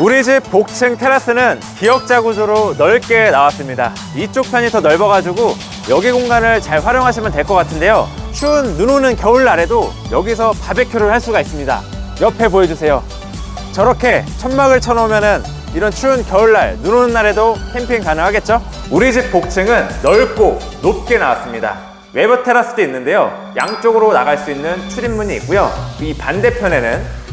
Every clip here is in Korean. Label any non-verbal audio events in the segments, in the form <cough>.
우리 집 복층 테라스는 기역자 구조로 넓게 나왔습니다. 이쪽 편이 더 넓어가지고 여기 공간을 잘 활용하시면 될 것 같은데요. 추운 눈 오는 겨울날에도 여기서 바베큐를 할 수가 있습니다. 옆에 보여주세요. 저렇게 천막을 쳐놓으면은 이런 추운 겨울날, 눈 오는 날에도 캠핑 가능하겠죠? 우리 집 복층은 넓고 높게 나왔습니다. 외부 테라스도 있는데요. 양쪽으로 나갈 수 있는 출입문이 있고요. 이 반대편에는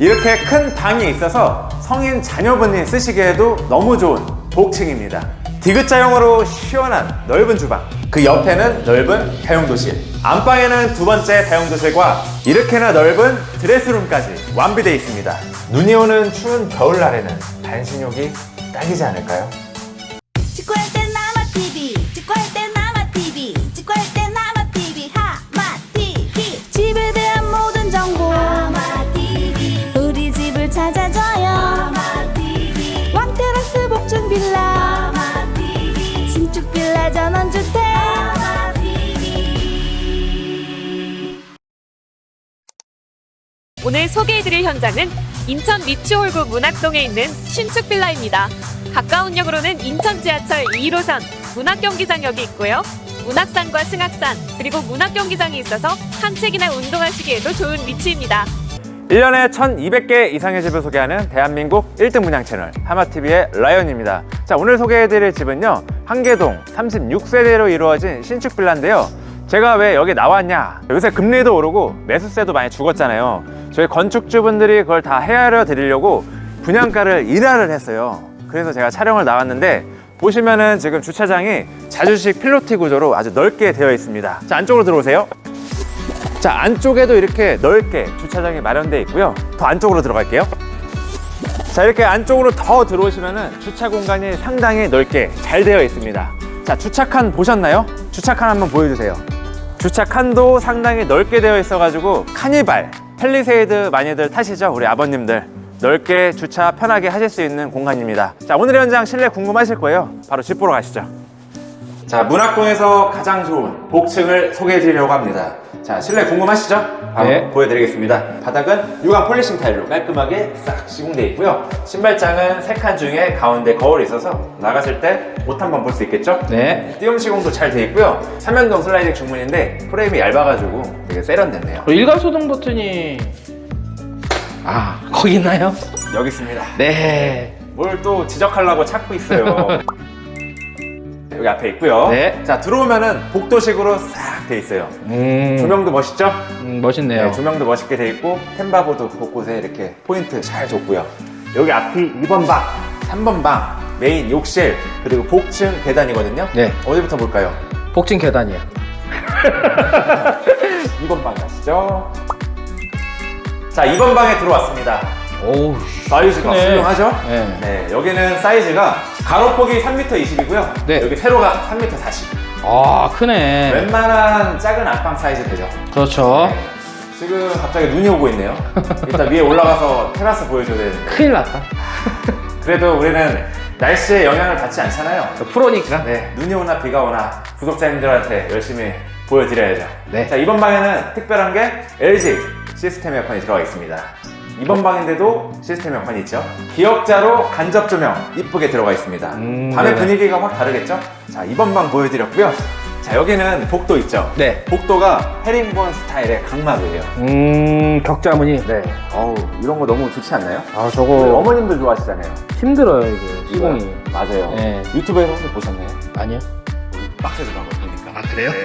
이렇게 큰 방이 있어서 성인 자녀분이 쓰시기에도 너무 좋은 복층입니다. 디귿자형으로 시원한 넓은 주방. 그 옆에는 넓은 다용도실. 안방에는 두 번째 다용도실과 이렇게나 넓은 드레스룸까지 완비되어 있습니다. 눈이 오는 추운 겨울날에는 반신욕이 딱이지 않을까요? 소개해드릴 현장은 인천 미추홀구 문학동에 있는 신축 빌라입니다. 가까운 역으로는 인천 지하철 2호선 문학경기장역이 있고요. 문학산과 승합산 그리고 문학경기장이 있어서 산책이나 운동하시기에도 좋은 위치입니다. 1년에 1200개 이상의 집을 소개하는 대한민국 1등 문양 채널 하마TV의 라이언입니다. 자, 오늘 소개해드릴 집은요, 한계동 36세대로 이루어진 신축 빌라인데요. 제가 왜 여기 나왔냐? 요새 금리도 오르고 매수세도 많이 죽었잖아요. 저희 건축주분들이 그걸 다 헤아려 드리려고 분양가를 인하를 했어요. 그래서 제가 촬영을 나왔는데 보시면은 지금 주차장이 자주식 필로티 구조로 아주 넓게 되어 있습니다. 자, 안쪽으로 들어오세요. 자 안쪽에도 이렇게 넓게 주차장이 마련되어 있고요 더 안쪽으로 들어갈게요 자 이렇게 안쪽으로 더 들어오시면은 주차 공간이 상당히 넓게 잘 되어 있습니다 자 주차칸 보셨나요? 주차칸 한번 보여주세요 주차 칸도 상당히 넓게 되어 있어 가지고 카니발 펠리세이드 많이들 타시죠? 우리 아버님들. 넓게 주차 편하게 하실 수 있는 공간입니다. 자 오늘의 현장 실내 궁금하실 거예요. 바로 집 보러 가시죠 자, 문학동에서 가장 좋은 복층을 소개해 드리려고 합니다. 자, 실내 궁금하시죠? 바로 네. 보여드리겠습니다. 바닥은 유광 폴리싱 타일로 깔끔하게 싹 시공되어 있고요. 신발장은 세 칸 중에 가운데 거울이 있어서 나갔을 때 옷 한번 볼 수 있겠죠? 네. 띄움 시공도 잘 되어 있고요. 삼연동 슬라이딩 중문인데 프레임이 얇아가지고 되게 세련됐네요. 그 일괄소동 버튼이 아 거기 있나요? 여기 있습니다. 네. 뭘 또 지적하려고 찾고 있어요. <laughs> 여기 앞에 있고요. 네. 자, 들어오면은 복도식으로 싹 돼 있어요. 음, 조명도 멋있죠? 음, 멋있네요. 네, 조명도 멋있게 돼 있고 템바보도 곳곳에 이렇게 포인트 잘 줬고요. 여기 앞이 2번 방, 3번 방, 메인 욕실 그리고 복층 계단이거든요. 네. 어디부터 볼까요? 복층 계단이요. <laughs> 2번 방 가시죠. 자, 2번 방에 들어왔습니다. 오우. 사이즈가 크네. 훌륭하죠? 네. 네, 여기는 사이즈가 가로폭이 3m 20이고요. 네. 여기 세로가 3m 40. 아 크네. 웬만한 작은 안방 사이즈 되죠. 그렇죠. 네. 지금 갑자기 눈이 오고 있네요. 일단 위에 올라가서 테라스 보여줘야 되는데. 큰일 났다. <laughs> 그래도 우리는 날씨에 영향을 받지 않잖아요. 프로니까. 네, 눈이 오나 비가 오나 구독자님들한테 열심히 보여드려야죠. 네. 자, 이번 방에는 특별한 게 LG 시스템 에어컨이 들어가 있습니다. 이번 방인데도 시스템 에어컨이 있죠. 기역자로 간접 조명 이쁘게 들어가 있습니다. 음, 밤의 네네. 분위기가 확 다르겠죠? 자, 이번 방 보여드렸고요. 자, 여기는 복도 있죠? 네. 복도가 헤링본 스타일의 강막이에요. 음 격자무늬. 네. 어우, 이런 거 너무 좋지 않나요? 아 저거 어머님들 좋아하시잖아요. 힘들어요 이게 시공이. 맞아요. 네. 유튜브에서 혹시 보셨나요? 아니요. 빡세도 가고 보니까. 아 그래요? <laughs>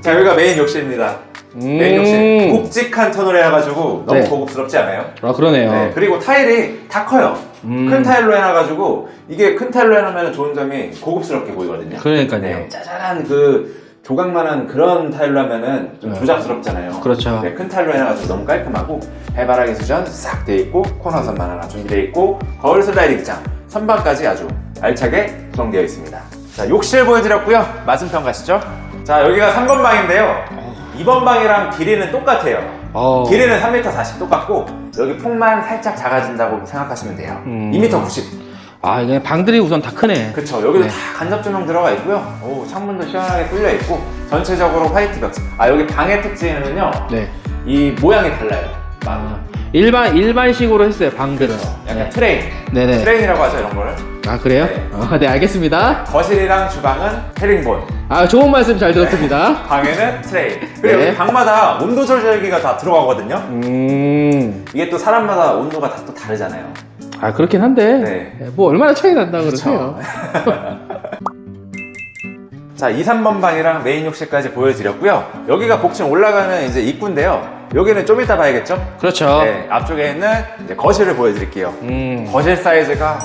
자, 여기가 메인 욕실입니다. 음. 메인 욕실. 묵직한 톤으로 해가지고 너무 네. 고급스럽지 않아요? 아 그러네요. 네. 그리고 타일이 다 커요. 음. 큰 타일로 해놔가지고 이게 큰 타일로 해놓으면 좋은 점이 고급스럽게 보이거든요. 그러니까요. 네, 짜잘한 그 조각만한 그런 타일로 하면은 좀 네. 조잡스럽잖아요. 그렇죠. 네, 큰 타일로 해놔가지고 너무 깔끔하고 해바라기 수전 싹 돼 있고 코너선만 하나 준비되어 있고 거울 슬라이딩장 선반까지 아주 알차게 구성되어 있습니다. 자 욕실 보여드렸고요. 맞은편 가시죠. 자 여기가 3번 방인데요. 2번 방이랑 길이는 똑같아요. 어. 길이는 3m 40 똑같고 여기 폭만 살짝 작아진다고 생각하시면 돼요. 음. 2m 90. 아 이게 방들이 우선 다 크네. 그쵸 여기도 네. 다 간접 조명 들어가 있고요 오, 창문도 시원하게 뚫려 있고 전체적으로 화이트 벽지 아 여기 방의 특징은요 네. 이 모양이 달라요 아, 일반 일반식으로 했어요 방들은. 약간 네. 트레인. 네네. 트레인이라고 하죠 이런 거를. 아 그래요? 네. 어, 네 알겠습니다. 거실이랑 주방은 헤링본. 아 좋은 말씀 잘 들었습니다. 방에는 트레인. 그리고 네. 여기 방마다 온도 조절기가 다 들어가거든요. 음. 이게 또 사람마다 온도가 다 또 다르잖아요. 아 그렇긴 한데 네. 뭐 얼마나 차이 난다 그러세요? <laughs> 자, 2, 3번 방이랑 메인 욕실까지 보여드렸고요. 여기가 복층 올라가는 이제 입구인데요. 여기는 좀 이따 봐야겠죠? 그렇죠. 네, 앞쪽에 있는 이제 거실을 보여드릴게요. 음. 거실 사이즈가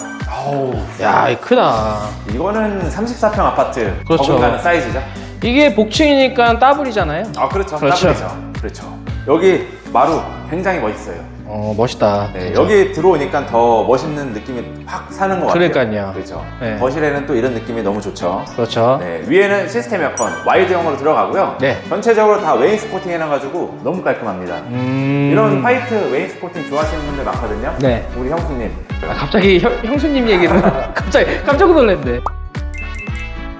아우 야, 이 크다. 이거는 34평 아파트 그렇죠. 버금가는 사이즈죠. 이게 복층이니까 더블이잖아요. 아 그렇죠. 그렇죠. 더블이죠. 그렇죠. 여기 마루 굉장히 멋있어요. 어, 멋있다. 네, 진짜. 여기 들어오니까 더 멋있는 느낌이 확 사는 것 같아요. 그러니까요. 그렇죠. 네. 거실에는 또 이런 느낌이 너무 좋죠. 그렇죠. 네, 위에는 시스템 에어컨 와이드형으로 들어가고요. 네. 전체적으로 다 웨인스포팅 해놔가지고 너무 깔끔합니다. 음. 이런 화이트 웨인스포팅 좋아하시는 분들 많거든요. 네. 우리 형수님. 아, 갑자기 형, 형수님 얘기는 <laughs> 갑자기 깜짝 놀랐네.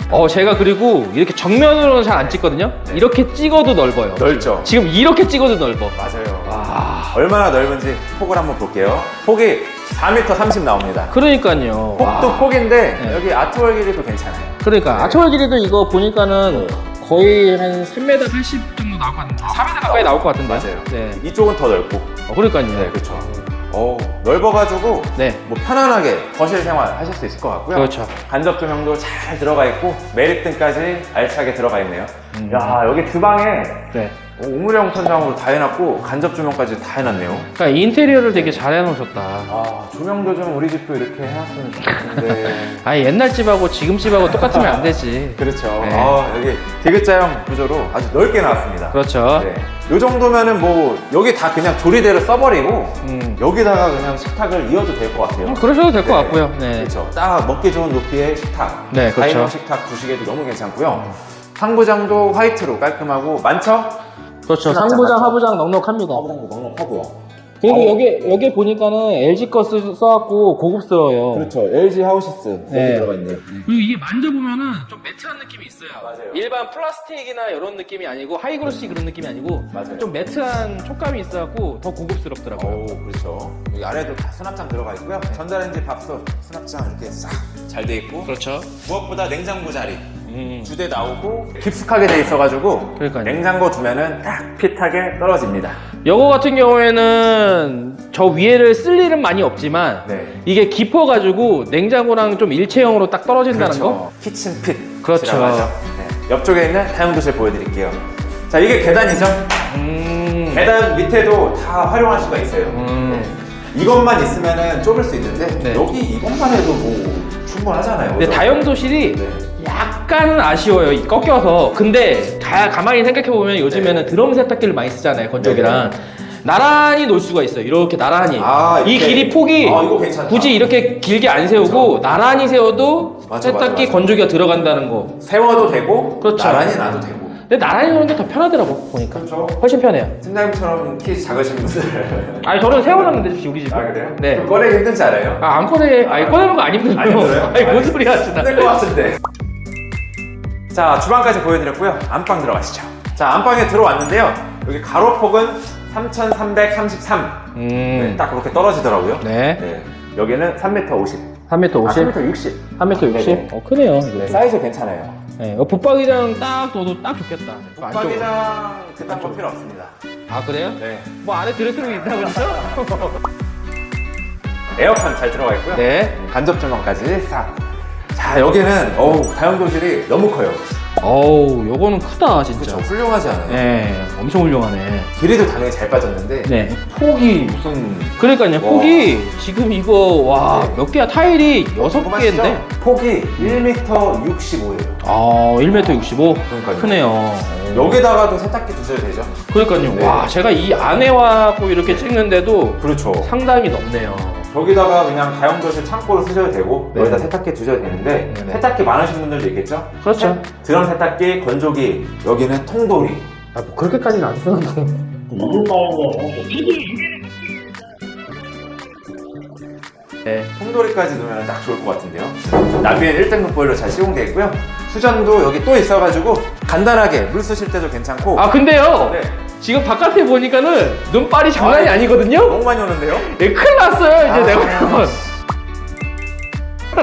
어, 제가 그리고 이렇게 정면으로는 잘 안 찍거든요. 네. 이렇게 찍어도 넓어요. 넓죠? 지금 이렇게 찍어도 넓어. 맞아요. 와. 얼마나 넓은지 폭을 한번 볼게요. 폭이 4m 30 나옵니다. 그러니까요. 폭도 와. 폭인데 네. 여기 아트월 길이도 괜찮아요. 그러니까 네. 아초월 길이도 이거 보니까는 네. 거의 한 3m 80 정도 나올 것 같은데. 4m 가까이 나올 것 같은데. 맞아요. 네. 이쪽은 더 넓고. 어, 그러니까요. 네, 그렇죠. 어 넓어가지고 네. 뭐 편안하게 거실 생활 하실 수 있을 것 같고요. 그렇죠. 간접 조명도 잘 들어가 있고 매립등까지 알차게 들어가 있네요. 음. 야 여기 주방에 네. 오므령 천장으로 다 해놨고 간접 조명까지 다 해놨네요. 그러니까 인테리어를 되게 잘 해놓으셨다. 아 조명도 좀 우리 집도 이렇게 해놨으면 좋겠는데. <laughs> 아니 옛날 집하고 지금 집하고 똑같으면 안 되지. 그렇죠. 네. 아 여기 디귿자형 구조로 아주 넓게 나왔습니다. 그렇죠. 네. 요 정도면은 뭐 여기 다 그냥 조리대로 써버리고 음. 여기다가 그냥 식탁을 이어도 될 것 같아요. 어, 그러셔도 될 것 네. 같고요. 네. 그렇죠. 딱 먹기 좋은 높이의 식탁. 네, 그렇죠. 다이닝 식탁 두시개도 너무 괜찮고요. 상부장도 화이트로 깔끔하고 많죠? 그렇죠. 수납장 상부장, 맞죠? 하부장 넉넉합니다. 상부장도 넉넉하고요. 그리고 여기 여기 보니까는 LG 거 쓰, 써갖고 고급스러워요. 그렇죠. LG 하우시스 네. 들어가 있네요. 그리고 이게 만져보면은 좀 매트한 느낌이 있어요. 맞아요. 일반 플라스틱이나 이런 느낌이 아니고 하이그로시 그런 느낌이 아니고 맞아요. 좀 매트한 촉감이 있어갖고 더 고급스럽더라고요. 오, 그렇죠. 여기 아래도 다 수납장 들어가 있고요. 전자레인지 밥솥 수납장 이렇게 싹 잘 돼 있고 그렇죠. 무엇보다 냉장고 자리 음. 두대 나오고 깊숙하게 돼 있어가지고 그러니까요. 냉장고 두면은 딱 핏하게 떨어집니다. 요거 같은 경우에는 저 위에를 쓸 일은 많이 없지만 네. 이게 깊어가지고 냉장고랑 좀 일체형으로 딱 떨어진다는 거? 키친 핏. 그렇죠. 네. 옆쪽에 있는 다용도실 보여드릴게요. 자, 이게 계단이죠? 음. 계단 밑에도 다 활용할 수가 있어요. 음. 네. 이것만 있으면 좁을 수 있는데 네. 여기 이것만 해도 뭐 충분하잖아요. 근데 그죠? 다용도실이 네. 약간은 아쉬워요. 이 꺾여서. 근데 가, 가만히 생각해보면 요즘에는 네. 드럼 세탁기를 많이 쓰잖아요. 건조기랑. 나란히 놓을 수가 있어요. 이렇게 나란히. 아, 이 이렇게. 길이 폭이 아, 이거 괜찮다. 굳이 이렇게 길게 안 세우고 나란히 세워도 맞아, 세탁기 맞아. 건조기가 들어간다는 거. 세워도 되고 그렇죠. 나란히 놔도 되고. 근데 나란히 놓는 게 더 편하더라고 보니까. 그렇죠. 훨씬 편해요. 팀장님처럼 키 작으신 분들. <laughs> 아니 저는 세워놨는데 우리 집에. 아 그래요? 네. 좀 꺼내기 힘들지 않아요? 아, 안 꺼내, 아니, 꺼내는 거안 힘들어요. 안 힘들어요? 아니, 뭔 소리 하시나. 힘들 것 같은데. 자, 주방까지 보여드렸고요. 안방 들어가시죠. 자, 안방에 들어왔는데요. 여기 가로폭은 3,333. 음. 네, 딱 그렇게 떨어지더라고요. 네. 네. 여기는 3m 50. 3m 50? 아, 3m 60. 3m 60? 네네. 어, 크네요. 네, 사이즈 괜찮아요. 네, 어, 붙박이장 딱 둬도 딱 좋겠다. 안쪽으로. 붙박이장 그딴 거 필요 없습니다. 아, 그래요? 네. 뭐 안에 드레스룸 있다고 그러죠? <laughs> 에어컨 잘 들어가 있고요. 네. 간접 조명까지 싹. 자, 여기는 어우, 다용도실이 너무 커요. 어우, 요거는 크다, 진짜. 그렇죠. 훌륭하지 않아요? 네, 엄청 훌륭하네. 길이도 당연히 잘 빠졌는데 네. 폭이 무슨 그러니까요, 와. 폭이 지금 이거, 와, 네. 몇 개야? 타일이 여섯 궁금하시죠? 개인데? 폭이 1m 65예요. 아, 1m 65? 그러니까요. 크네요. 여기다가도 세탁기 두셔도 되죠? 그러니까요. 네. 와, 제가 이 안에 와고 이렇게 찍는데도 그렇죠. 상당히 넓네요. 저기다가 그냥 다용도실 창고로 쓰셔도 되고 네. 여기다 세탁기 두셔도 되는데 네네. 세탁기 많으신 분들도 있겠죠? 그렇죠. 세- 드럼 세탁기, 건조기 여기는 통돌이 아, 뭐 그렇게까지는 안 쓰는데. 네. 통돌이까지 넣으면 딱 좋을 것 같은데요 나비엔 1등급 보일러 잘 시공되어 있고요 수전도 여기 또 있어가지고 간단하게 물 쓰실 때도 괜찮고 아, 근데요. 네. 지금 바깥에 보니까는 눈발이 장난이 아니거든요? 너무 많이 오는데요? 예, 큰일 났어요, 이제 아. 내가.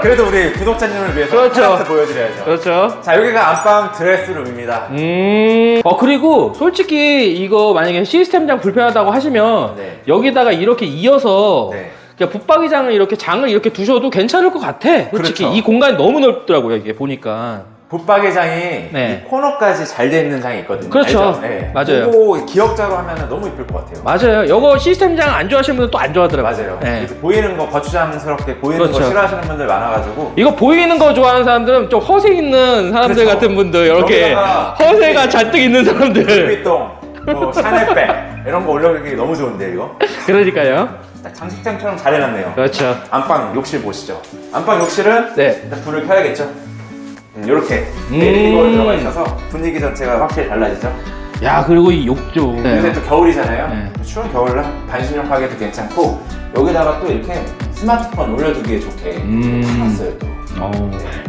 그래도 우리 구독자님을 위해서 그렇죠. 보여드려야죠. 그렇죠. 자, 여기가 안방 드레스룸입니다. 음. 어, 그리고 솔직히 이거 만약에 시스템장 불편하다고 하시면 네. 여기다가 이렇게 이어서 네. 그냥 붙박이장을 이렇게 장을 이렇게 두셔도 괜찮을 것 같아. 솔직히 그렇죠. 이 공간이 너무 넓더라고요, 이게 보니까. 붙박이장이 네. 이 코너까지 잘 돼 있는 장이 있거든요. 그렇죠. 알죠? 네. 맞아요. 그거 기억자로 하면 너무 이쁠 것 같아요. 맞아요. 이거 시스템장 안 좋아하시는 분들 또안 좋아하더라고요. 맞아요. 네. 이렇게 보이는 거 거추장스럽게 보이는 그렇죠. 거 싫어하시는 분들 많아가지고 이거 보이는 거 좋아하는 사람들은 좀 허세 있는 사람들 그렇죠. 같은 분들 이렇게 여기다가 허세가 잔뜩 있는 사람들 루비통, 뭐 샤넬백 <laughs> 이런 거 올려놓기 너무 좋은데 이거 그러니까요 딱 장식장처럼 잘 해놨네요. 그렇죠 안방 욕실 보시죠. 안방 욕실은 네 일단 불을 켜야겠죠. 음, 이렇게 음. 내리고 들어가 있어서 분위기 자체가 확실히 달라지죠. 야 그리고 이 욕조 요새 또 겨울이잖아요. 네. 추운 겨울날 반신욕하기도 괜찮고 여기다가 또 이렇게 스마트폰 올려두기에 좋게 음. 해놨어요 또. 어.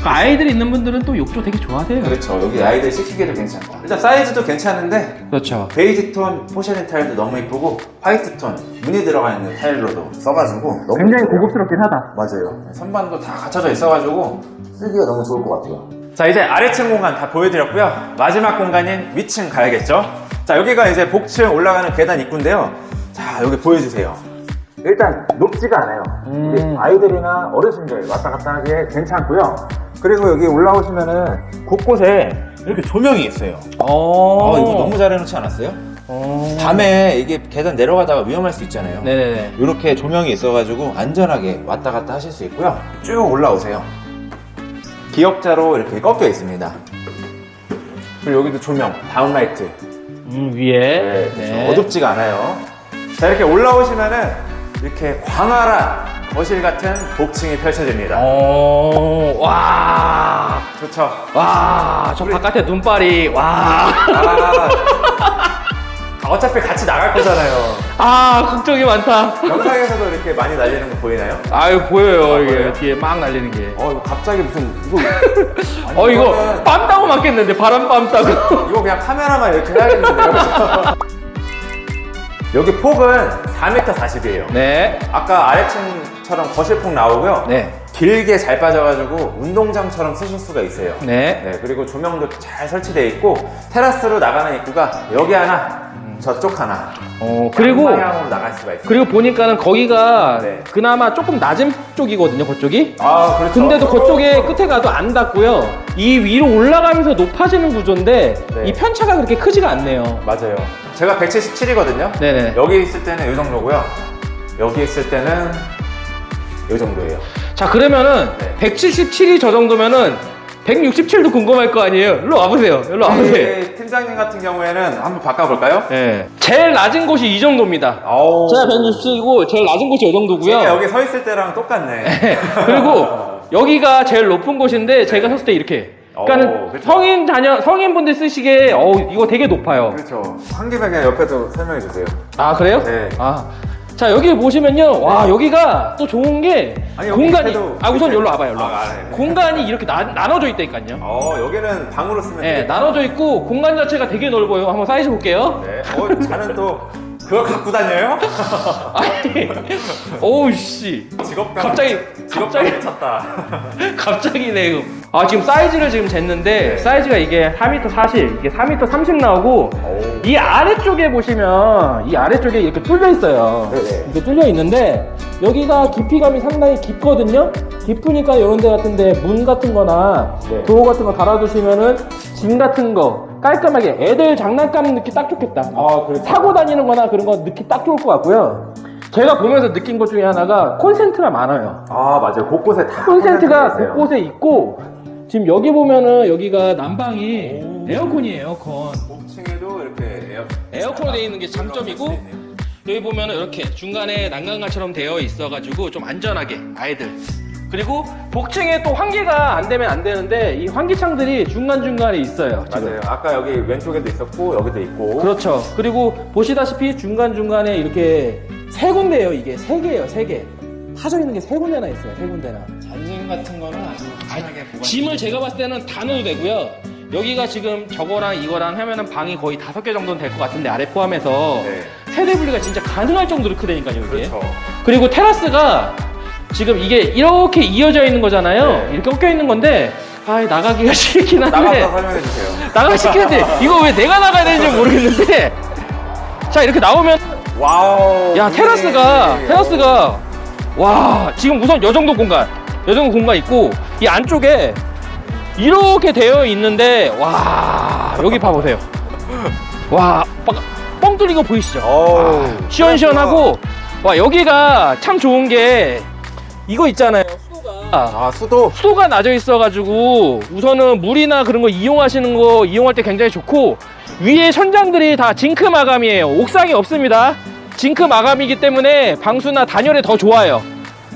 그 아이들 있는 분들은 또 욕조 되게 좋아하세요 그렇죠. 여기 아이들 시키기도 괜찮고 일단 사이즈도 괜찮은데 그렇죠 베이지 톤 포셔린 타일도 너무 이쁘고 화이트 톤 무늬 들어가 있는 타일로도 써가지고 너무 굉장히 이쁘고요. 고급스럽긴 하다 맞아요. 선반도 다 갖춰져 있어가지고 쓰기가 너무 좋을 것 같아요. 자 이제 아래층 공간 다 보여드렸고요. 마지막 공간인 위층 가야겠죠. 자 여기가 이제 복층 올라가는 계단 입구인데요. 자 여기 보여주세요. 일단 높지가 않아요. 음. 우리 아이들이나 어르신들 왔다 갔다 하기에 괜찮고요. 그리고 여기 올라오시면은 곳곳에 이렇게 조명이 있어요. 어, 아 이거 너무 잘 해놓지 않았어요? 어. 밤에 이게 계단 내려가다가 위험할 수 있잖아요. 네네네 이렇게 조명이 있어가지고 안전하게 왔다 갔다 하실 수 있고요. 쭉 올라오세요. 기역자로 이렇게 꺾여 있습니다. 그리고 여기도 조명, 다운라이트. 음 위에 그렇죠. 어둡지가 않아요. 자, 이렇게 올라오시면은 이렇게 광활한 거실 같은 복층이 펼쳐집니다. 어, 와, 좋죠? 와, 저 바깥에 눈발이, 와. 아, 어차피 같이 나갈 거잖아요. 아, 걱정이 많다. 영상에서도 이렇게 많이 날리는 거 보이나요? 아유, 보여요, 이게. 보여요? 뒤에 막 날리는 게. 어, 이거 갑자기 무슨, 이거. <laughs> 아니, 어, 이거 이거는- 빰 따고 맞겠는데, 바람 빰 따고. 이거 그냥 카메라만 이렇게 해야겠는데요. <laughs> 여기 폭은 4m 40이에요. 네. 아까 아래층처럼 거실폭 나오고요. 네. 길게 잘 빠져가지고 운동장처럼 쓰실 수가 있어요. 네. 네, 그리고 조명도 잘 설치되어 있고 테라스로 나가는 입구가 여기 하나, 저쪽 하나. 어, 그리고, 방향으로 나갈 수가 있어요. 그리고 보니까는 거기가 네. 그나마 조금 낮은 쪽이거든요, 그쪽이. 아, 그렇죠. 근데도 그쪽에 끝에 가도 안 닿고요. 이 위로 올라가면서 높아지는 구조인데, 네. 이 편차가 그렇게 크지가 않네요. 맞아요. 제가 177이거든요. 네네. 여기 있을 때는 이 정도고요. 여기 있을 때는 이 정도예요. 자, 그러면은, 네. 177이 저 정도면은, 167도 궁금할 거 아니에요? 일로 와보세요. 일로 와보세요. 우리 팀장님 같은 경우에는 한번 바꿔볼까요? 네. 제일 낮은 곳이 이 정도입니다. 아우. 제가 167이고 제일 낮은 곳이 이 정도고요. 제가 여기 서 있을 때랑 똑같네. <laughs> 그리고 여기가 제일 높은 곳인데 제가 섰을 때 이렇게. 그러니까는 오, 그쵸. 성인 자녀 성인분들 쓰시기에 어우 이거 되게 높아요. 그렇죠. 한 김에 그냥 옆에서 설명해 주세요. 아 그래요? 네. 아. 자 여기 보시면요 와 여기가 또 좋은 게 아니, 여기 공간이 밑에도 아 우선 밑에- 여기로 와봐요 여기로 아, 와봐. 아, 네. 공간이 이렇게 나, 나눠져 있다니까요 어, 여기는 방으로 쓰면 네 되겠다. 나눠져 있고 공간 자체가 되게 넓어요 한번 사이즈 볼게요 네. 어, 자는 또 그걸 갖고 다녀요? <laughs> 아니 오우 씨 직업병. 갑자기- 직업병 갑자기- 미쳤다. <laughs> 갑자기네요. 아 지금 사이즈를 지금 쟀는데 네. 사이즈가 이게 4m 40, 이게 4m 30 나오고 오. 이 아래쪽에 보시면 이 아래쪽에 이렇게 뚫려 있어요. 네네. 이렇게 뚫려 있는데 여기가 깊이감이 상당히 깊거든요. 깊으니까 이런 데 같은데 문 같은 거나 네. 도어 같은 거 달아두시면은 짐 같은 거 깔끔하게 애들 장난감 넣기 딱 좋겠다. 아, 그렇죠. 타고 다니는 거나 그런 거 넣기 딱 좋을 것 같고요. 제가 보면서 느낀 것 중에 하나가 콘센트가 많아요. 아, 맞아요. 곳곳에 다 콘센트가 있어요. 곳곳에 있고 지금 여기 보면은 여기가 난방이 에어컨이에요 에어컨 옥층에도 이렇게 에어 에어컨으로 되어 있는 게 장점이고 여기 보면은 이렇게 중간에 난간가처럼 되어 있어가지고 좀 안전하게 아이들 그리고 복층에 또 환기가 안 되면 안 되는데 이 환기창들이 중간중간에 있어요 지금 맞아요. 아까 여기 왼쪽에도 있었고 여기도 있고. 그렇죠 그리고 보시다시피 중간중간에 이렇게 세 군데예요 이게 세 개예요 세 개 파져 있는 게 세 군데나 있어요 세 군데나 잔짐 같은 거는 아주 편하게 보관. 짐을 제가 봤을 때는 다 넣어도 되고요. 여기가 지금 저거랑 이거랑 하면은 방이 거의 다섯 개 정도는 될 것 같은데 아래 포함해서 네. 세대 분리가 진짜 가능할 정도로 크다니까요 이게. 그렇죠. 그리고 테라스가 지금 이게 이렇게 이어져 있는 거잖아요. 네. 이렇게 꺾여 있는 건데 아 나가기가 <laughs> 싫긴 한데 나가서 설명해 주세요. 나가 시키는데 이거 왜 내가 나가야 되는지 모르겠는데 <laughs> 자 이렇게 나오면 와우. 야 테라스가 테라스가 와 지금 우선 요 정도 공간 요 정도 공간 있고 이 안쪽에 이렇게 되어 있는데 와 여기 봐보세요 와뻥 뚫린 거 보이시죠 어우. 아, 시원시원하고 와 여기가 참 좋은 게 이거 있잖아요 수도가 아 수도. 수도가 낮아 있어가지고 우선은 물이나 그런 거 이용하시는 거 이용할 때 굉장히 좋고 위에 천장들이 다 징크 마감이에요. 옥상이 없습니다. 징크 마감이기 때문에 방수나 단열에 더 좋아요.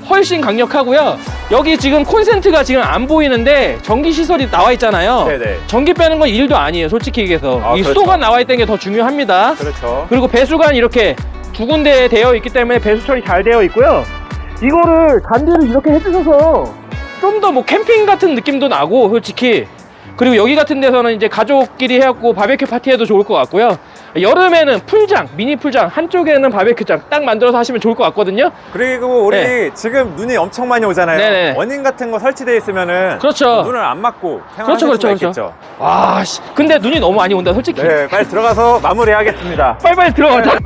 훨씬 강력하고요. 여기 지금 콘센트가 지금 안 보이는데 전기 시설이 나와 있잖아요. 네네. 전기 빼는 건 일도 아니에요. 솔직히 얘기해서 아, 이 그렇죠. 수도가 나와 있다는 게 더 중요합니다. 그렇죠. 그리고 배수관 이렇게 두 군데 되어 있기 때문에 배수 처리 잘 되어 있고요. 이거를 단대를 이렇게 해주셔서 좀 더 뭐 캠핑 같은 느낌도 나고 솔직히 그리고 여기 같은 데서는 이제 가족끼리 해갖고 바베큐 파티해도 좋을 것 같고요. 여름에는 풀장, 미니 풀장 한쪽에는 바베큐장 딱 만들어서 하시면 좋을 것 같거든요. 그리고 우리 네. 지금 눈이 엄청 많이 오잖아요. 네네. 원인 같은 거 설치되어 있으면은 그렇죠. 눈을 안 맞고 생활하실 그렇죠, 그렇죠, 수가 그렇죠. 있겠죠. 와, 씨. 근데 눈이 너무 많이 온다, 솔직히. 네, 빨리 들어가서 마무리하겠습니다. 빨리빨리 들어가자.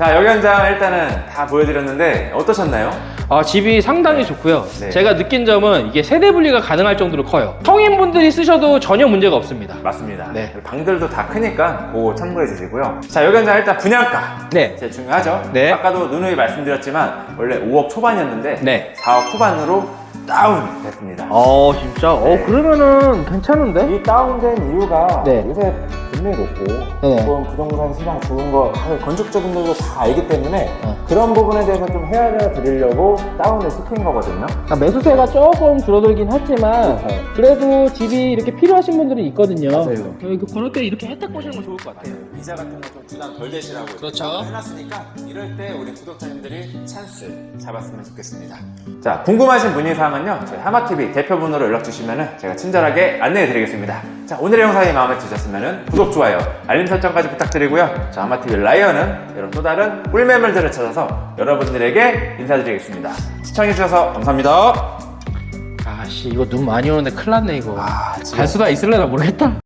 자, 여기 현장 일단은 다 보여드렸는데 어떠셨나요? 아, 집이 상당히 좋고요. 네. 제가 느낀 점은 이게 세대 분리가 가능할 정도로 커요. 성인분들이 쓰셔도 전혀 문제가 없습니다. 맞습니다. 네. 방들도 다 크니까 그거 참고해 주시고요. 자, 여기 현장 일단 분양가. 네. 제일 중요하죠. 네. 아까도 누누이 말씀드렸지만 원래 5억 초반이었는데 네. 4억 후반으로 다운 됐습니다. 어, 진짜? 어, 네. 그러면은 괜찮은데? 이 다운된 이유가 네. 요새 금리 높고 네. 조금 부동산 시장 좋은 거 건축주분들도 다 알기 때문에 네. 그런 부분에 대해서 좀 헤아려 드리려고 다운을 시킨 거거든요. 아, 매수세가 조금 줄어들긴 했지만 그래도 집이 이렇게 필요하신 분들이 있거든요. 맞아요. 그럴 때 이렇게 혜택 보시는 건 좋을 것 같아요. 비자 같은 거 좀 부담 덜 되시라고 그렇죠. 해놨으니까 이럴 때 우리 구독자님들이 찬스 잡았으면 좋겠습니다. 자 궁금하신 문의사항은요 저희 하마TV 대표번호로 연락 주시면 제가 친절하게 안내해 드리겠습니다. 자 오늘의 영상이 마음에 드셨으면 구독, 좋아요, 알림 설정까지 부탁드리고요. 저 하마TV 라이언은 이런 또 다른 꿀매물들을 찾아서 여러분들에게 인사드리겠습니다. 시청해주셔서 감사합니다. 아씨, 이거 눈 많이 오는데 큰일 났네, 이거. 아, 갈 수가 있을래나 모르겠다.